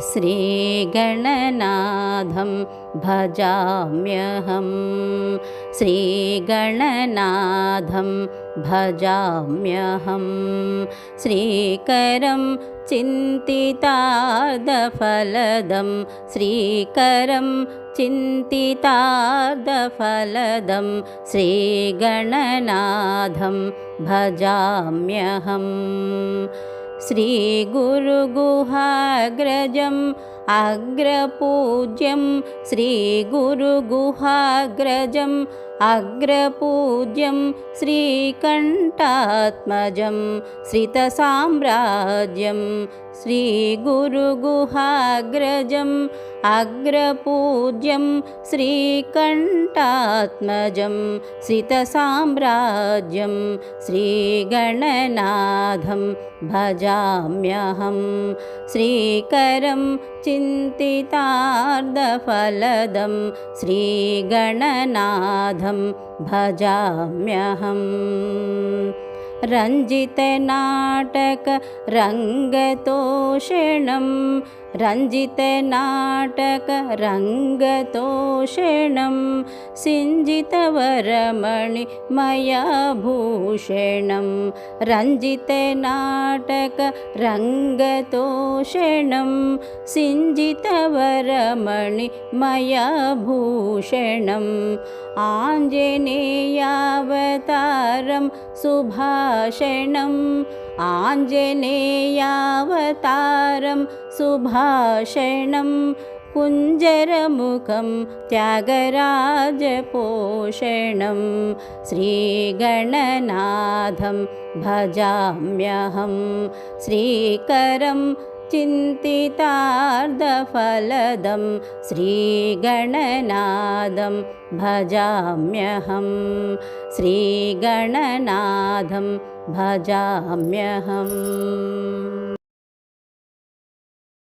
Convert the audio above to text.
श्रीगणनाथं भजाम्यहं। श्रीगणनाथं भजाम्यहं। श्रीकरं चिन्तितार्धफलदं श्रीकरं चिन्तितार्धफलदं श्रीगणनाथं भजाम्यहम् श्रीगुरुगुहाग्रजम् अग्रपूज्यं श्रीगुरुगुहाग्रजम् अग्रपूज्यं श्रीकण्ठात्मजं श्रितसाम्राज्यं श्रीगुरुगुहाग्रजम् अग्रपूज्यं श्रीकण्ठात्मजं श्रितसाम्राज्यं श्रीगणनाथं भजाम्यहं श्रीकरं चिन्तितार्धफलदं श्रीगणनाथं भजाम्यहम् रञ्जितनाटकरङ्गतोषणं रञ्जितनाटकरङ्गतोषणं सिञ्जितवरमणिमयभूषणं रञ्जितनाटकरङ्गतोषणं सिञ्जितवरमणिमयभूषणम् आञ्जनेयावतारं सुभाषणम् आञ्जनेयावतारं सुभाषणं कुञ्जरमुखं त्यागराजपोषणं श्रीगणनाथं भजाम्यहं श्रीकरं चिन्तितार्धफलदं श्रीगणनादं भजाम्यहं श्रीगणनाथं भजाम्यहम्